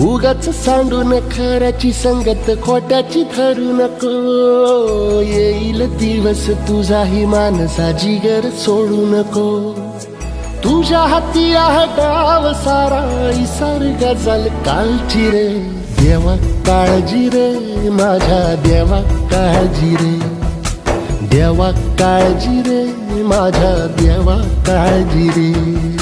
उगाच सांडून खऱ्याची संगत खोट्याची ठरू नको. येईल दिवस तुझाही मानसा जिगर सोडू नको. तुझ्या हाती आहे डाव सारा इसार गजल कालची रे. देवा काळजी रे माझ्या देवा काळजी रे. देवा काळजी रे माझ्या देवा काळजी रे.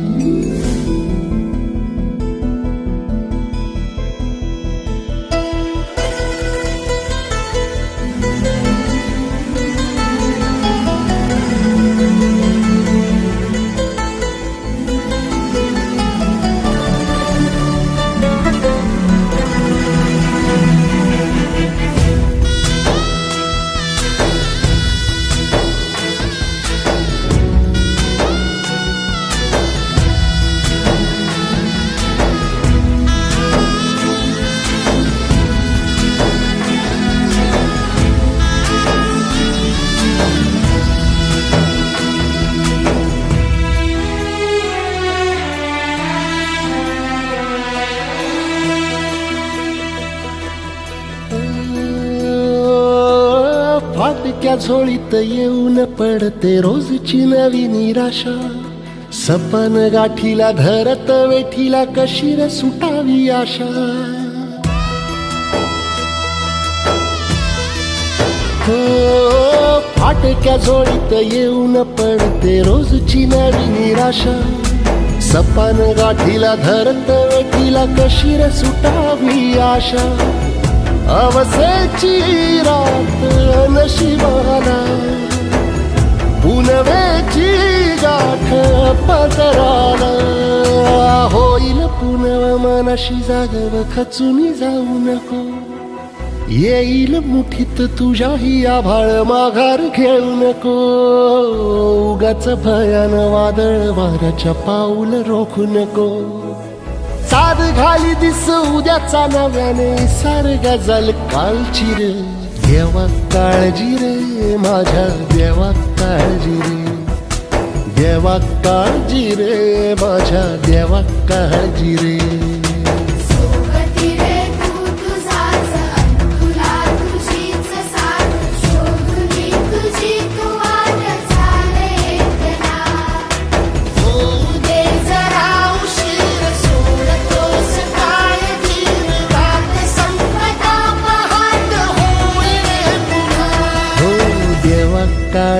फाटक्या झोळीत येऊन पडते रोजची नवी निराशा. सपन गाठीला धरत वेठीला कशीर सुटावी आशा. हो, फाटक्या झोळीत येऊन पडते रोजची नवी निराशा. सपन गाठीला धरत वेठीला कशीर सुटावी आशा. अवसेची रात नशिबाला. पुनवेची गाठ पदराला. होईल पुनव मनाशी जागव खचून जाऊ नको. येईल मुठीत तुझ्याही आभाळ माघार घेऊ नको. उगाच भयान वादळ वाऱ्याच्या पाऊल रोखू नको. साध घाली दिस उद्याचा नव्याने सार गजल कालची रे. देवा काळजी रे माझ्या देवा काळजी रे. देवा काळजी रे माझ्या देवा काळजी रे.